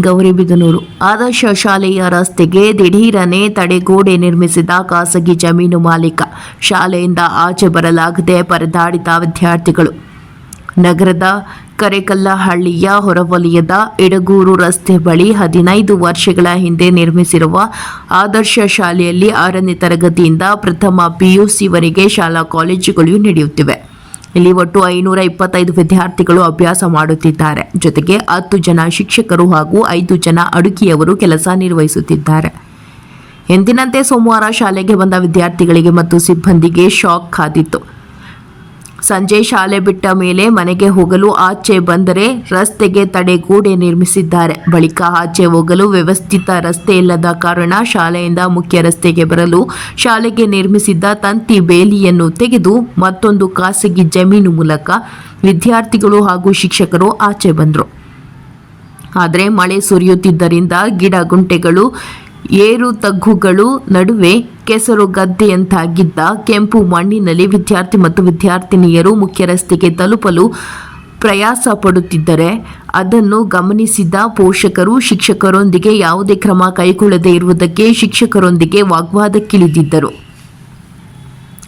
ಗೌರಿಬಿದನೂರು ಆದರ್ಶ ಶಾಲೆಯ ರಸ್ತೆಗೆ ದಿಢೀರನೆ ತಡೆಗೋಡೆ ನಿರ್ಮಿಸಿದ ಖಾಸಗಿ ಜಮೀನು ಮಾಲೀಕ. ಶಾಲೆಯಿಂದ ಆಚೆ ಬರಲಾಗದೆ ಪರದಾಡಿದ ವಿದ್ಯಾರ್ಥಿಗಳು. ನಗರದ ಕರೆಕಲ್ಲಹಳ್ಳಿಯ ಹೊರವಲಯದ ಇಡಗೂರು ರಸ್ತೆ ಬಳಿ ಹದಿನೈದು ವರ್ಷಗಳ ಹಿಂದೆ ನಿರ್ಮಿಸಿರುವ ಆದರ್ಶ ಶಾಲೆಯಲ್ಲಿ ಆರನೇ ತರಗತಿಯಿಂದ ಪ್ರಥಮ ಪಿಯುಸಿವರೆಗೆ ಶಾಲಾ ಕಾಲೇಜುಗಳು ನಡೆಯುತ್ತಿವೆ. ಇಲ್ಲಿ ಒಟ್ಟು ಐನೂರ ಇಪ್ಪತ್ತೈದು ವಿದ್ಯಾರ್ಥಿಗಳು ಅಭ್ಯಾಸ ಮಾಡುತ್ತಿದ್ದಾರೆ. ಜೊತೆಗೆ ಹತ್ತು ಜನ ಶಿಕ್ಷಕರು ಹಾಗೂ ಐದು ಜನ ಅಡುಕಿಯವರು ಕೆಲಸ ನಿರ್ವಹಿಸುತ್ತಿದ್ದಾರೆ. ಎಂದಿನಂತೆ ಸೋಮವಾರ ಶಾಲೆಗೆ ಬಂದ ವಿದ್ಯಾರ್ಥಿಗಳಿಗೆ ಮತ್ತು ಸಿಬ್ಬಂದಿಗೆ ಶಾಕ್ ಕಾದಿತ್ತು ಸಂಜೆ ಶಾಲೆ ಬಿಟ್ಟ ಮೇಲೆ ಮನೆಗೆ ಹೋಗಲು ಆಚೆ ಬಂದರೆ ರಸ್ತೆಗೆ ತಡೆಗೋಡೆ ನಿರ್ಮಿಸಿದ್ದಾರೆ. ಬಳಿಕ ಆಚೆ ಹೋಗಲು ವ್ಯವಸ್ಥಿತ ರಸ್ತೆ ಇಲ್ಲದ ಕಾರಣ ಶಾಲೆಯಿಂದ ಮುಖ್ಯ ರಸ್ತೆಗೆ ಬರಲು ಶಾಲೆಗೆ ನಿರ್ಮಿಸಿದ್ದ ತಂತಿ ಬೇಲಿಯನ್ನು ತೆಗೆದು ಮತ್ತೊಂದು ಖಾಸಗಿ ಜಮೀನು ಮೂಲಕ ವಿದ್ಯಾರ್ಥಿಗಳು ಹಾಗೂ ಶಿಕ್ಷಕರು ಆಚೆ ಬಂದರು. ಆದರೆ ಮಳೆ ಸುರಿಯುತ್ತಿದ್ದರಿಂದ ಗಿಡ ಗುಂಟೆಗಳು, ಏರು ತಗ್ಗುಗಳು ನಡುವೆ ಕೆಸರು ಗದ್ದೆಯಂತಾಗಿದ್ದ ಕೆಂಪು ಮಣ್ಣಿನಲ್ಲಿ ವಿದ್ಯಾರ್ಥಿ ಮತ್ತು ವಿದ್ಯಾರ್ಥಿನಿಯರು ಮುಖ್ಯ ರಸ್ತೆಗೆ ತಲುಪಲು ಪ್ರಯಾಸ ಪಡುತ್ತಿದ್ದರೆ ಅದನ್ನು ಗಮನಿಸಿದ ಪೋಷಕರು, ಶಿಕ್ಷಕರೊಂದಿಗೆ ಯಾವುದೇ ಕ್ರಮ ಕೈಗೊಳ್ಳದೇ ಇರುವುದಕ್ಕೆ ಶಿಕ್ಷಕರೊಂದಿಗೆ ವಾಗ್ವಾದಕ್ಕಿಳಿದಿದ್ದರು.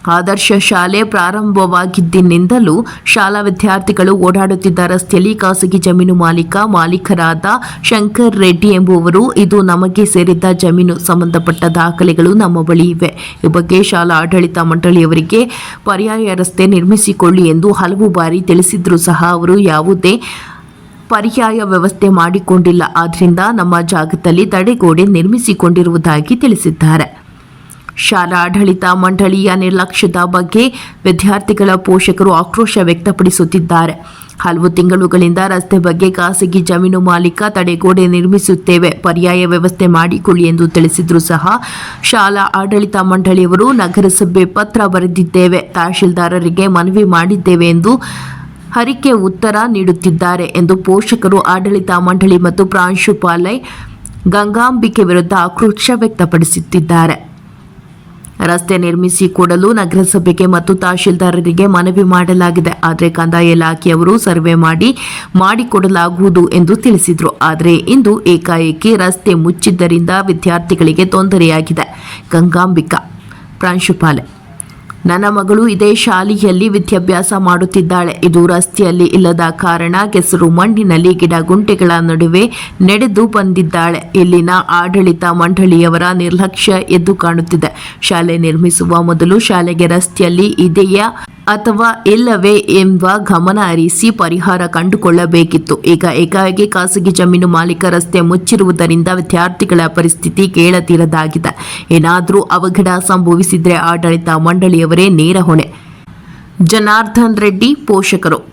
ಆದರ್ಶ ಶಾಲೆ ಪ್ರಾರಂಭವಾಗಿದ್ದಿನಿಂದಲೂ ಶಾಲಾ ವಿದ್ಯಾರ್ಥಿಗಳು ಓಡಾಡುತ್ತಿದ್ದ ರಸ್ತೆಯಲ್ಲಿ ಖಾಸಗಿ ಜಮೀನು ಮಾಲೀಕ, ಮಾಲೀಕರಾದ ಶಂಕರ್ ರೆಡ್ಡಿ ಎಂಬುವರು, ಇದು ನಮಗೆ ಸೇರಿದ್ದ ಜಮೀನು, ಸಂಬಂಧಪಟ್ಟ ದಾಖಲೆಗಳು ನಮ್ಮ ಬಳಿ ಇವೆ. ಈ ಬಗ್ಗೆ ಶಾಲಾ ಆಡಳಿತ ಮಂಡಳಿಯವರಿಗೆ ಪರ್ಯಾಯ ರಸ್ತೆ ನಿರ್ಮಿಸಿಕೊಳ್ಳಿ ಎಂದು ಹಲವು ಬಾರಿ ತಿಳಿಸಿದ್ರೂ ಸಹ ಅವರು ಯಾವುದೇ ಪರ್ಯಾಯ ವ್ಯವಸ್ಥೆ ಮಾಡಿಕೊಂಡಿಲ್ಲ. ಆದ್ದರಿಂದ ನಮ್ಮ ಜಾಗದಲ್ಲಿ ತಡೆಗೋಡೆ ನಿರ್ಮಿಸಿಕೊಂಡಿರುವುದಾಗಿ ತಿಳಿಸಿದ್ದಾರೆ. ಶಾಲಾ ಆಡಳಿತ ಮಂಡಳಿಯ ನಿರ್ಲಕ್ಷ್ಯದ ಬಗ್ಗೆ ವಿದ್ಯಾರ್ಥಿಗಳ ಪೋಷಕರು ಆಕ್ರೋಶ ವ್ಯಕ್ತಪಡಿಸುತ್ತಿದ್ದಾರೆ. ಹಲವು ತಿಂಗಳುಗಳಿಂದ ರಸ್ತೆ ಬಗ್ಗೆ ಖಾಸಗಿ ಜಮೀನು ಮಾಲೀಕ ತಡೆಗೋಡೆ ನಿರ್ಮಿಸುತ್ತೇವೆ, ಪರ್ಯಾಯ ವ್ಯವಸ್ಥೆ ಮಾಡಿಕೊಳ್ಳಿ ಎಂದು ತಿಳಿಸಿದರೂ ಸಹ ಶಾಲಾ ಆಡಳಿತ ಮಂಡಳಿಯವರು ನಗರಸಭೆ ಪತ್ರ ಬರೆದಿದ್ದೇವೆ, ತಹಶೀಲ್ದಾರರಿಗೆ ಮನವಿ ಮಾಡಿದ್ದೇವೆ ಎಂದು ಹರಿಕೆ ಉತ್ತರ ನೀಡುತ್ತಿದ್ದಾರೆ ಎಂದು ಪೋಷಕರು ಆಡಳಿತ ಮಂಡಳಿ ಮತ್ತು ಪ್ರಾಂಶುಪಾಲೆ ಗಂಗಾಂಬಿಕೆ ವಿರುದ್ಧ ಆಕ್ರೋಶ ವ್ಯಕ್ತಪಡಿಸುತ್ತಿದ್ದಾರೆ. ರಸ್ತೆ ನಿರ್ಮಿಸಿ ಕೊಡಲು ನಗರಸಭೆಗೆ ಮತ್ತು ತಹಶೀಲ್ದಾರರಿಗೆ ಮನವಿ ಮಾಡಲಾಗಿದೆ. ಆದರೆ ಕಂದಾಯ ಇಲಾಖೆಯವರು ಸರ್ವೆ ಮಾಡಿ, ಮಾಡಿಕೊಡಲಾಗುವುದು ಎಂದು ತಿಳಿಸಿದರು. ಆದರೆ ಇಂದು ಏಕಾಏಕಿ ರಸ್ತೆ ಮುಚ್ಚಿದ್ದರಿಂದ ವಿದ್ಯಾರ್ಥಿಗಳಿಗೆ ತೊಂದರೆಯಾಗಿದೆ. ಗಂಗಾಂಬಿಕಾ, ಪ್ರಾಂಶುಪಾಲೆ. ನನ್ನ ಮಗಳು ಇದೇ ಶಾಲೆಯಲ್ಲಿ ವಿದ್ಯಾಭ್ಯಾಸ ಮಾಡುತ್ತಿದ್ದಾಳೆ. ಇದು ರಸ್ತೆಯಲ್ಲಿ ಇಲ್ಲದ ಕಾರಣ ಕೆಸರು ಮಣ್ಣಿನಲ್ಲಿ ಗಿಡ ಗುಂಟೆಗಳ ನಡುವೆ ನಡೆದು ಬಂದಿದ್ದಾಳೆ. ಇಲ್ಲಿನ ಆಡಳಿತ ಮಂಡಳಿಯವರ ನಿರ್ಲಕ್ಷ್ಯ ಎದ್ದು ಕಾಣುತ್ತಿದೆ. ಶಾಲೆ ನಿರ್ಮಿಸುವ ಮೊದಲು ಶಾಲೆಗೆ ರಸ್ತೆಯಲ್ಲಿ ಇದೆಯಾ? ಅಥವಾ ಇಲ್ಲವೇ ಎಂಬ ಗಮನ ಹರಿಸಿ ಪರಿಹಾರ ಕಂಡುಕೊಳ್ಳಬೇಕಿತ್ತು. ಈಗ ಏಕಾಏಕಿ ಖಾಸಗಿ ಜಮೀನು ಮಾಲೀಕ ರಸ್ತೆ ಮುಚ್ಚಿರುವುದರಿಂದ ವಿದ್ಯಾರ್ಥಿಗಳ ಪರಿಸ್ಥಿತಿ ಕೇಳತೀರದಾಗಿದೆ. ಏನಾದರೂ ಅವಘಡ ಸಂಭವಿಸಿದರೆ ಆಡಳಿತ ಮಂಡಳಿಯವರೇ ನೇರ ಹೊಣೆ. ಜನಾರ್ದನ್ ರೆಡ್ಡಿ ಪೋಷಕರು.